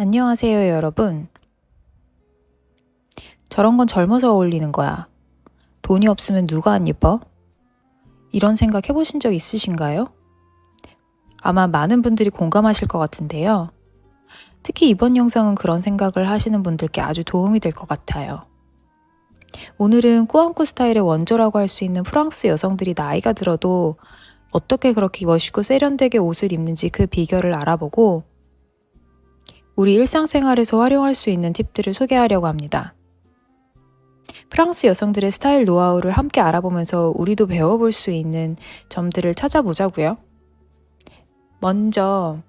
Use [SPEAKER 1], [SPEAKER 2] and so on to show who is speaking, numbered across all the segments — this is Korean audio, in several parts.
[SPEAKER 1] 안녕하세요, 여러분. 저런 건 젊어서 어울리는 거야. 돈이 없으면 누가 안 예뻐? 이런 생각 해보신 적 있으신가요? 아마 많은 분들이 공감하실 것 같은데요. 특히 이번 영상은 그런 생각을 하시는 분들께 아주 도움이 될 것 같아요. 오늘은 꾸안꾸 스타일의 원조라고 할 수 있는 프랑스 여성들이 나이가 들어도 어떻게 그렇게 멋있고 세련되게 옷을 입는지 그 비결을 알아보고 우리 일상생활에서 활용할 수 있는 팁들을 소개하려고 합니다. 프랑스 여성들의 스타일 노하우를 함께 알아보면서 우리도 배워볼 수 있는 점들을 찾아보자고요. 먼저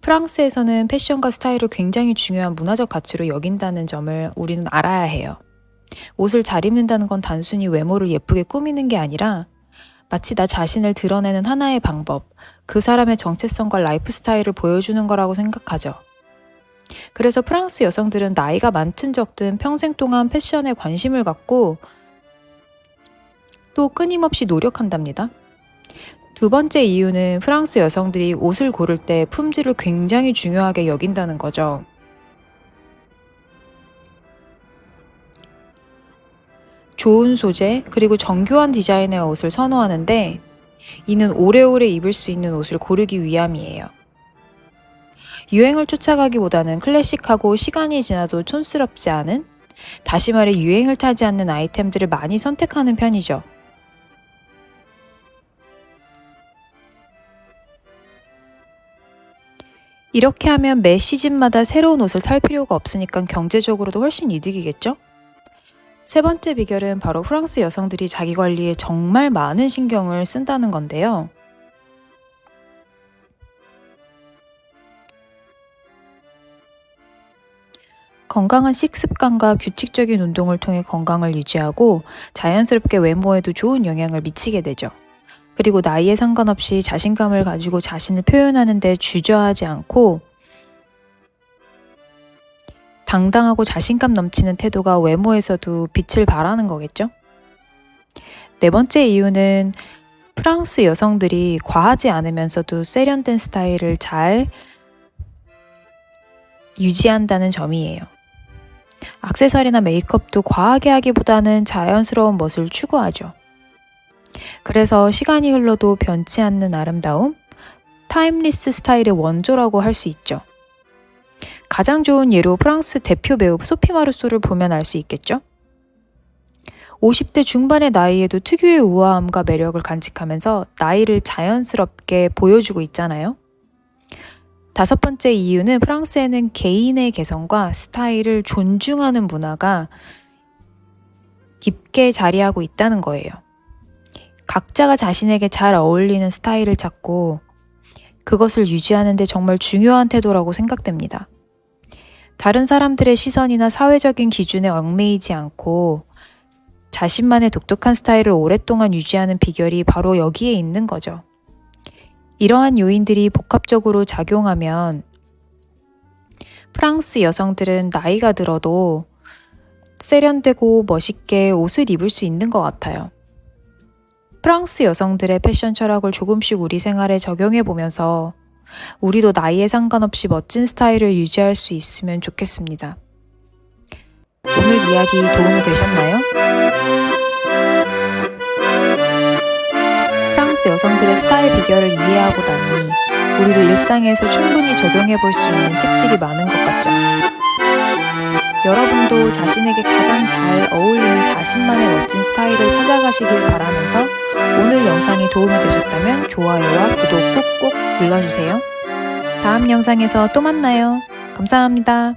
[SPEAKER 1] 프랑스에서는 패션과 스타일을 굉장히 중요한 문화적 가치로 여긴다는 점을 우리는 알아야 해요. 옷을 잘 입는다는 건 단순히 외모를 예쁘게 꾸미는 게 아니라 마치 나 자신을 드러내는 하나의 방법, 그 사람의 정체성과 라이프 스타일을 보여주는 거라고 생각하죠. 그래서 프랑스 여성들은 나이가 많든 적든 평생 동안 패션에 관심을 갖고 또 끊임없이 노력한답니다. 두 번째 이유는 프랑스 여성들이 옷을 고를 때 품질을 굉장히 중요하게 여긴다는 거죠. 좋은 소재, 그리고 정교한 디자인의 옷을 선호하는데 이는 오래오래 입을 수 있는 옷을 고르기 위함이에요. 유행을 쫓아가기보다는 클래식하고 시간이 지나도 촌스럽지 않은 다시 말해 유행을 타지 않는 아이템들을 많이 선택하는 편이죠. 이렇게 하면 매 시즌마다 새로운 옷을 살 필요가 없으니까 경제적으로도 훨씬 이득이겠죠? 세 번째 비결은 바로 프랑스 여성들이 자기 관리에 정말 많은 신경을 쓴다는 건데요. 건강한 식습관과 규칙적인 운동을 통해 건강을 유지하고 자연스럽게 외모에도 좋은 영향을 미치게 되죠. 그리고 나이에 상관없이 자신감을 가지고 자신을 표현하는데 주저하지 않고 당당하고 자신감 넘치는 태도가 외모에서도 빛을 발하는 거겠죠? 네 번째 이유는 프랑스 여성들이 과하지 않으면서도 세련된 스타일을 잘 유지한다는 점이에요. 악세사리나 메이크업도 과하게 하기보다는 자연스러운 멋을 추구하죠. 그래서 시간이 흘러도 변치 않는 아름다움, 타임리스 스타일의 원조라고 할 수 있죠. 가장 좋은 예로 프랑스 대표 배우 소피 마르소를 보면 알 수 있겠죠? 50대 중반의 나이에도 특유의 우아함과 매력을 간직하면서 나이를 자연스럽게 보여주고 있잖아요. 다섯 번째 이유는 프랑스에는 개인의 개성과 스타일을 존중하는 문화가 깊게 자리하고 있다는 거예요. 각자가 자신에게 잘 어울리는 스타일을 찾고 그것을 유지하는데 정말 중요한 태도라고 생각됩니다. 다른 사람들의 시선이나 사회적인 기준에 얽매이지 않고 자신만의 독특한 스타일을 오랫동안 유지하는 비결이 바로 여기에 있는 거죠. 이러한 요인들이 복합적으로 작용하면 프랑스 여성들은 나이가 들어도 세련되고 멋있게 옷을 입을 수 있는 것 같아요. 프랑스 여성들의 패션 철학을 조금씩 우리 생활에 적용해 보면서 우리도 나이에 상관없이 멋진 스타일을 유지할 수 있으면 좋겠습니다. 오늘 이야기 도움이 되셨나요? 프랑스 여성들의 스타일 비결을 이해하고 나니 우리도 일상에서 충분히 적용해 볼 수 있는 팁들이 많은 것 같죠. 여러분도 자신에게 가장 잘 어울리는 자신만의 멋진 스타일을 찾아가시길 바라면서 오늘 영상이 도움이 되셨다면 좋아요와 구독 꾹꾹 눌러주세요. 다음 영상에서 또 만나요. 감사합니다.